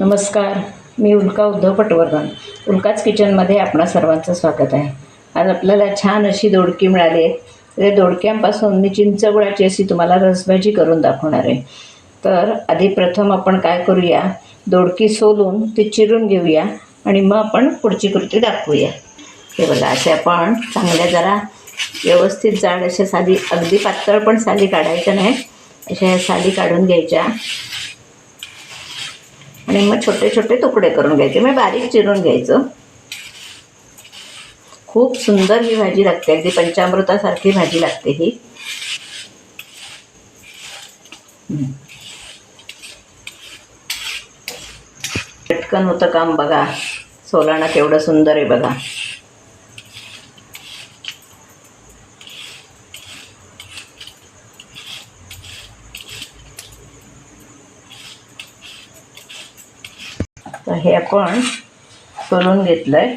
नमस्कार मी उल्का उद्धव पटवर्धन. उल्काच किचनमध्ये आपणा सर्वांचं स्वागत आहे. आज आपल्याला छान अशी दोडकी मिळाली आहे. त्या दोडक्यांपासून मी चिंचगुळाची अशी तुम्हाला रसभाजी करून दाखवणार आहे. तर आधी प्रथम आपण काय करूया? दोडकी सोलून ती चिरून घेऊया आणि मग आपण पुढची कृती दाखवूया. हे बघा असे आपण चांगल्या जरा व्यवस्थित जाड अशा साली अगदी पातळ पण साली काढायच्या नाही. अशा साली काढून घ्यायच्या. आणि मग छोटे छोटे तुकडे करून घ्यायचे. मग बारीक चिरून घ्यायचं. खूप सुंदर ही भाजी लागते. अगदी पंचामृतासारखी भाजी लागते ही. पटकन होतं काम बघा. सोलाणं केवढं सुंदर आहे बघा. तर हे आपण करून घेतलं आहे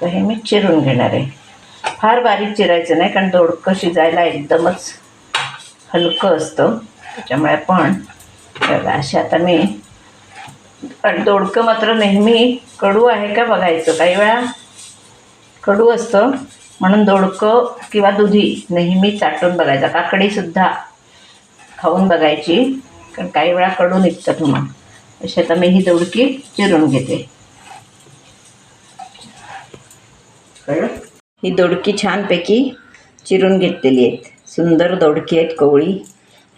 तर हे मी चिरून घेणार आहे. फार बारीक चिरायचं नाही कारण दोडकं शिजायला एकदमच हलकं असतं. त्याच्यामुळे आपण बघा असे आता मी पण दोडकं मात्र नेहमी कडू आहे का बघायचं? काही वेळा कडू असतं म्हणून दोडकं किंवा दुधी नेहमी चाटून बघायचं. काकडीसुद्धा खाऊन बघायची कारण काही वेळा कडू निघतं तुम्हाला. अशी आता मी ही दोडकी चिरून घेते. ही दोडकी छानपैकी चिरून घेतलेली आहेत. सुंदर दोडकी आहेत कोवळी.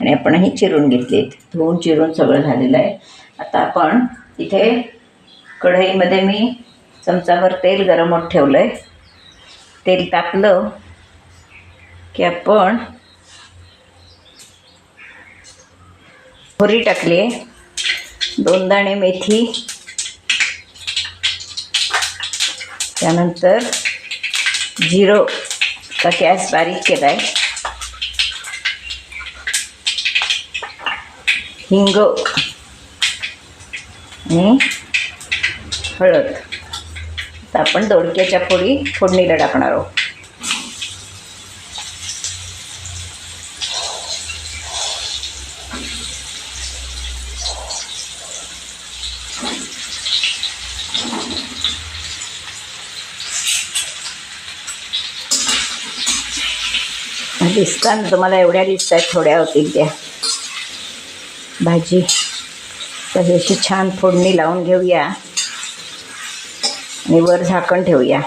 आणि आपण ही चिरून घेतली आहेत. धुवून चिरून सगळं झालेलं आहे. आता आपण इथे कढईमध्ये मी चमचाभर तेल गरम होत ठेवलं आहे तेल तापलं की आपण मोहरी टाकली आहे. दोन दाणे मेथी. त्यानंतर जिरं. का गॅस बारीक केला आहे हिंग. आणि हळद. तर आपण दोडक्याच्या फोडी फोडणीला टाकणार आहोत. दिसताना तुम्हाला एवढ्या दिसत आहेत थोड्या होतील त्या. भाजी. तर अशी छान फोडणी लावून घेऊया. आणि वर झाकण ठेवूया.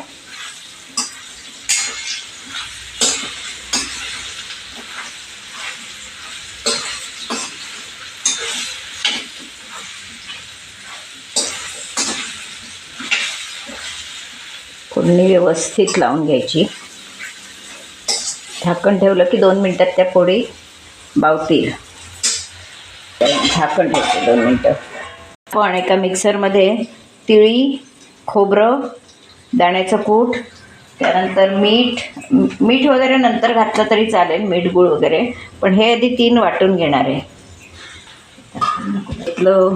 फोडणी व्यवस्थित लावून घ्यायची. झाकण ठेवलं की दोन मिनटात त्या पोळी बावतील. झाकण ठेवते दोन मिनटं. पण एका मिक्सरमध्ये तिळी खोबरं दाण्याचं कूट त्यानंतर मीठ मीठ वगैरे नंतर घातलं तरी चालेल मीठ गुळ वगैरे. पण हे आधी तीन वाटून घेणार आहे. घेतलं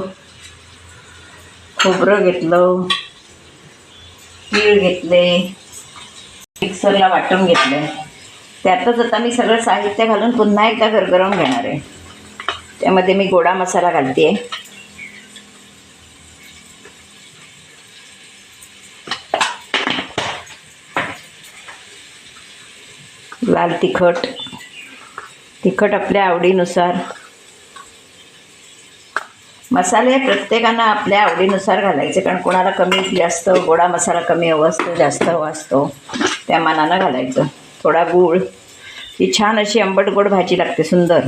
खोबरं घेतलं तीळ घेतले मिक्सरला वाटून घेतलं. त्यातच आता मी सगळं साहित्य घालून पुन्हा एकदा गरगरवून घेणार आहे. त्यामध्ये मी गोडा मसाला घालते आहे लाल तिखट. तिखट आपल्या आवडीनुसार. मसाले प्रत्येकानं आपल्या आवडीनुसार घालायचे कारण कोणाला कमी जास्त गोडा मसाला कमी हवा असतो जास्त हवा असतो त्या मानानं घालायचं. थोडा गूळ ही छान अशी आंबट गोड भाजी लागते सुंदर.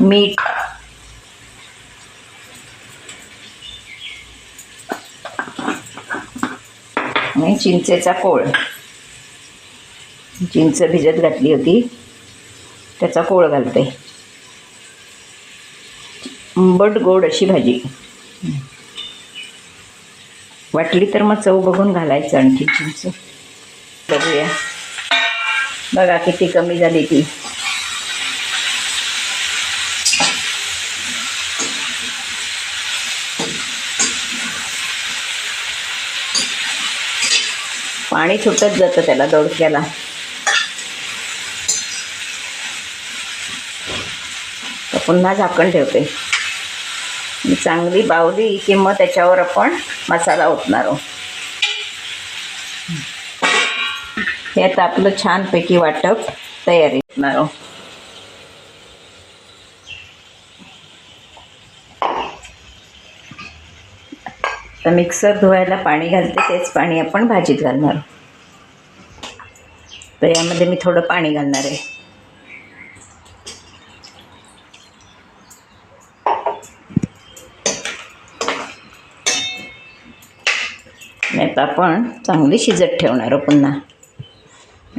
मीठ. आणि चिंचेचा कोळ. चिंच भिजत घातली होती. त्याचा कोळ घालते. आंबट गोड अशी भाजी. वाटली तर मग चव बघून घालायचं आणखी चिंच. बघूया बघा किती कमी झाली ती. पाणी सुटत जातं त्याला दोडक्याला. पुन्हा झाकण ठेवते. चांगली बावली की मग त्याच्यावर आपण मसाला ओतणार आहोत. हे आता आपलं छानपैकी वाटप तयारी येणार आहोत तर मिक्सर धुवायला पाणी घालते तेच पाणी आपण भाजीत घालणार तर यामध्ये मी थोडं पाणी घालणार आहे. नाही तर आपण चांगली शिजत ठेवणार पुन्हा.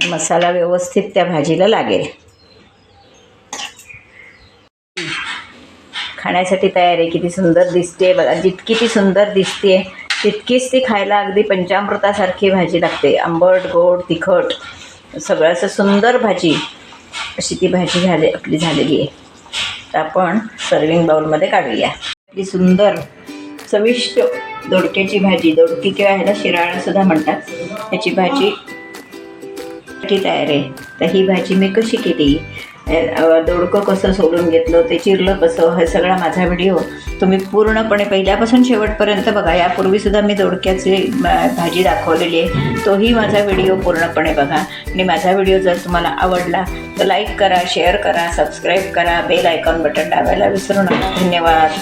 मसाला व्यवस्थित त्या भाजीला लागेल. खाण्यासाठी तयार आहे किती सुंदर दिसते. बघा जितकी ती सुंदर दिसते तितकीच ती खायला अगदी पंचामृतासारखी भाजी लागते. आंबट गोड तिखट सगळं असं सुंदर भाजी अशी ती भाजी झाली आपली झालेली आहे. तर आपण सर्विंग बाउलमध्ये काढूया. आपली सुंदर चविष्ट दोडक्याची भाजी दोडकी किंवा ह्याला शिराळासुद्धा म्हणतात. ह्याची भाजी तयार आहे? तर ही भाजी मी कशी केली? दोडकं कसं सोडून घेतलं ते चिरलं कसं हे सगळा माझा व्हिडिओ तुम्ही पूर्णपणे पहिल्यापासून शेवटपर्यंत बघा. यापूर्वीसुद्धा मी दोडक्याची भाजी दाखवलेली आहे. तोही माझा व्हिडिओ पूर्णपणे बघा. आणि माझा व्हिडिओ जर तुम्हाला आवडला तर लाईक करा शेअर करा सबस्क्राईब करा बेल आयकॉन बटन दाबायला विसरू नका. धन्यवाद.